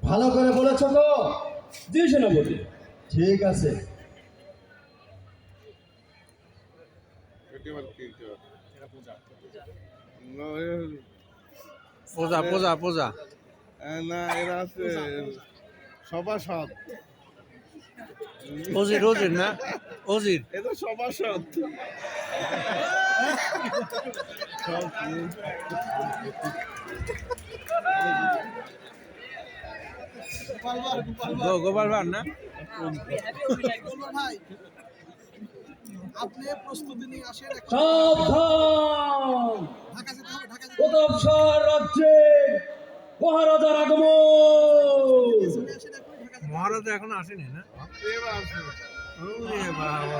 ভালো করে বলেছ তো? জি সেনাপতি। ঠিক আছে। পূজা পূজা পূজা। না এরা আছে সভাসদ অজির অজির না? অজির এটা সভাসদ গো- গোপাল ভাঁড় না? আপনি প্রস্তুতি নিয়ে আসেন রাজ্যে মহারাজার আগমন। মহারাজা এখন আসেনি না? বাবা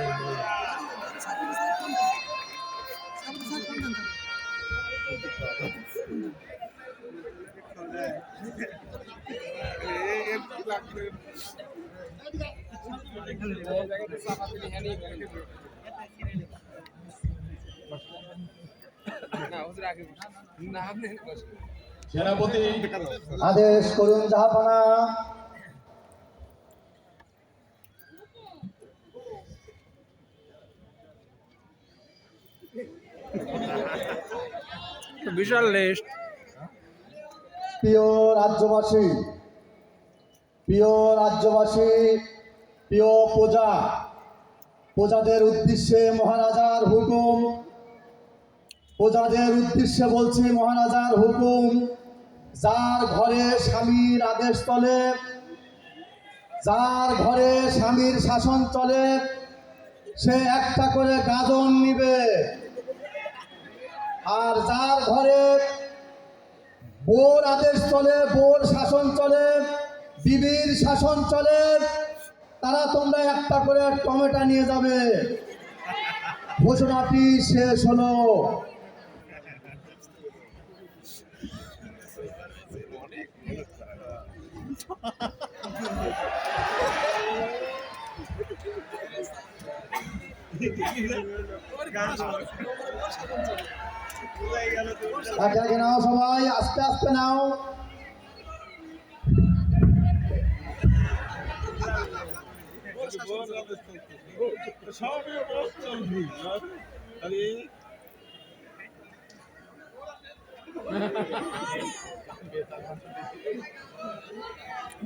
সেনাপতি আদেশ করুন জাহাপানা বিশাল লিস্ট প্রিয় রাজ্যবাসী প্রিয় রাজ্যবাসী, প্রিয় প্রজা, প্রজাদের উদ্দেশ্যে মহারাজার হুকুম, প্রজাদের উদ্দেশ্যে বলছি মহারাজার হুকুম, যার ঘরে স্বামীর আদেশ চলে, যার ঘরে স্বামীর শাসন চলে, সে একটা করে গাজন নিবে। আর যার ঘরে বোর আদেশ চলে, বোর শাসন চলে, বিবির শাসন চলে, তারা তোমরা একটা করে টমেটা নিয়ে যাবে। ঘোষণাটি শেষ হলো। একে নাও সবাই আস্তে আস্তে নাও।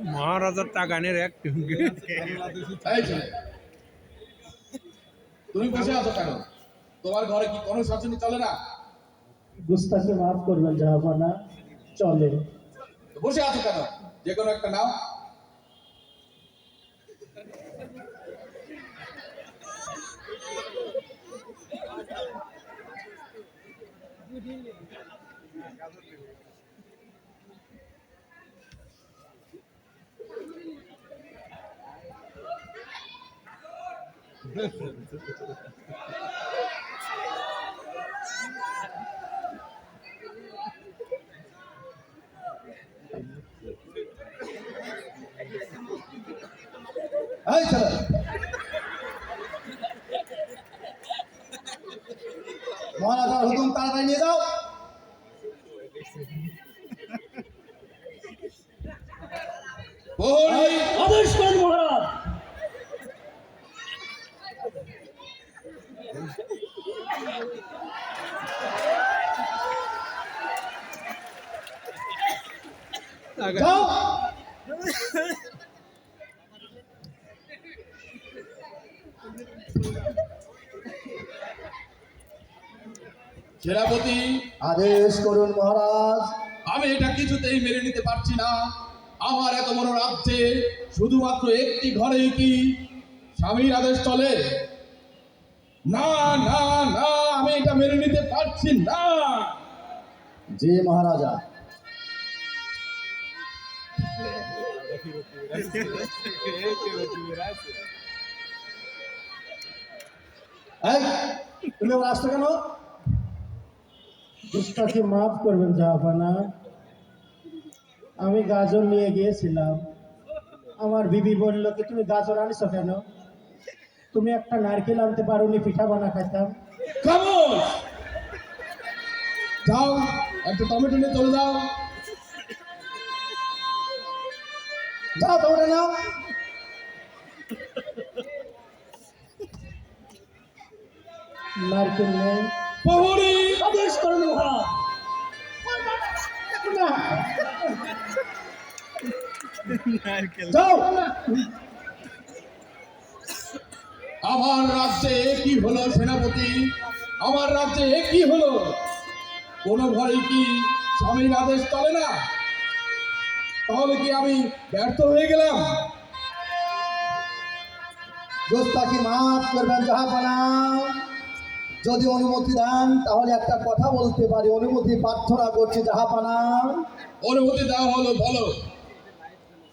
মহারাজার টাকা নিয়ে এক তুমি বসে আছো কেন? তোমার ঘরে কি কোনো শাসনই চলে না? গুস্তাকে মাফ করবেন জাহাপানা চলে। বসে আছো কেন? যে কোনো একটা নাও। এই ছেলে মহারাজার হুকুম তাড়াতাড়ি নিয়ে যাও প্রহরী আদেশ করুন মহারাজ যাও সেনাপতি আদেশ করুন মহারাজ। আমি এটা কিছুতেই মেনে নিতে পারছি না। আমার এত বড় রাজ্যে শুধুমাত্র একটি ঘরেই কি স্বামীর আদেশ চলে? না না না। আমি এটা মেনে নিতে পারছি না। জি মহারাজা। এই, তুমি আবার আসছো কেন? গুস্তাকে মাফ করবেন জাহাপানা। আমি গাজর নিয়ে গিয়েছিলাম। আমার বিবি বলল কি তুমি গাজর আনিছো কেন? তুমি একটা নারকেল আনতে পারো নি পিঠা বানা খাইতাম। যাও একটা টমেটো নিয়ে চলে যাও। যাও তোমরা নাও। নারকেল নেই। প্রহরী আদেশ করুন মহারাজ আমার রাজ্যে কি হলো সেনাপতি? আমার রাজ্যে কি হলো? কোন ঘরে কি স্বামীর আদেশ চলে না? তাহলে কি আমি ব্যর্থ হয়ে গেলাম? দোস্তাকে মাফ করবেন, জাহাপানা? যদি অনুমতি দেন, তাহলে একটা কথা বলতে পারি। অনুমতি প্রার্থনা করছি যাহা জাহাপানা। অনুমতি দেওয়া হলো, বলো।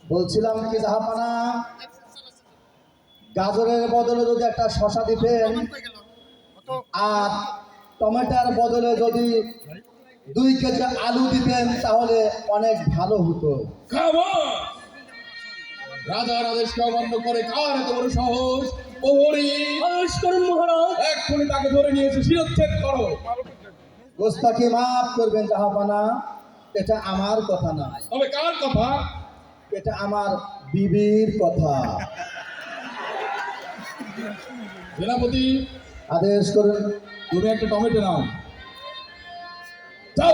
বলছিলাম কি, জাহাপানা? গাজরের বদলে যদি একটা শশা দিতেন আর টমেটোর বদলে যদি দুই কেজি আলু দিতেন তাহলে অনেক ভালো হতো। রাজার আদেশকে অমান্য করে কার এত বড় প্রহরী আদেশ করুন মহারাজ। এক্ষুনি তাকে ধরে নিয়েছে শিরচ্ছেদ করো। গোস্তাকে মাফ করবেন জাহাপানা। এটা আমার কথা নয় তবে কার কথা? এটা আমার বিবির কথা। সেনাপতি আদেশ করুন তুমি একটা টমেটো নাও। যাও।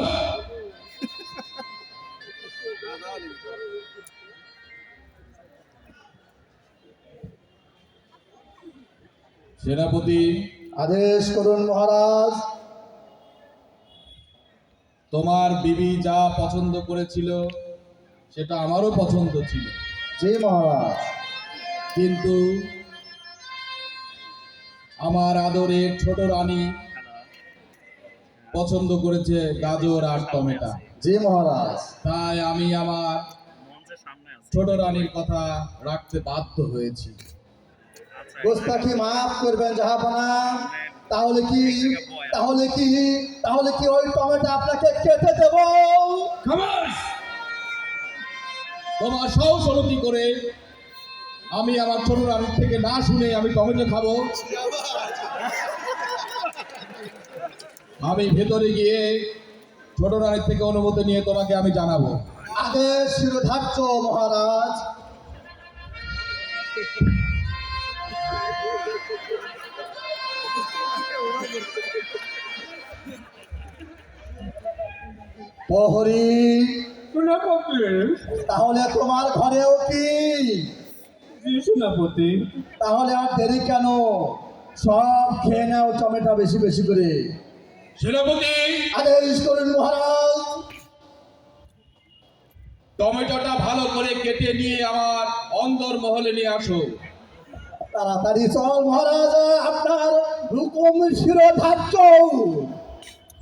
সেনাপতি আদেশ করুন মহারাজ। তোমার বিবি যা পছন্দ করেছিল সেটা আমারও পছন্দ ছিল। জি মহারাজ। কিন্তু আমার আদরের ছোট রানী পছন্দ করেছে গাজর আর টমেটো। জি মহারাজ। তাই আমি আমার ছোট রানীর কথা রাখতে বাধ্য হয়েছি। গোস্তাকে মাফ করবেন জাহাপানা। তাহলে কি তাহলে কি তাহলে কি ওই টমেটো আপনাকে কেটে দেব! তোমার সহসরতি করে আমি আমার ছোট রানীর থেকে না শুনে আমি টমেটো খাব। আমি ভেতরে গিয়ে ছোট রানীর থেকে অনুমতি নিয়ে তোমাকে আমি জানাব। আদেশ শিরোধার্য মহারাজ। প্রহরী তাহলে তোমার ঘরেও কি? সেনাপতি তাহলে আর দেরি কেন? সব খেয়ে নাও টমেটো বেশি বেশি করে। সেনাপতি! আদেশ করুন মহারাজ। টমেটোটা ভালো করে কেটে নিয়ে আমার অন্দর মহলে নিয়ে আসো। তাড়াতাড়ি চল মহারাজ আপনার হুকুম শিরোধার্য।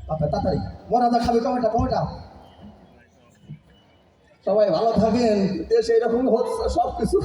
তাড়াতাড়ি তাড়াতাড়ি। মহারাজা খাবে টমেটো টমেটো। সবাই ভালো থাকেন। দেশে এরকম হচ্ছে সব কিছু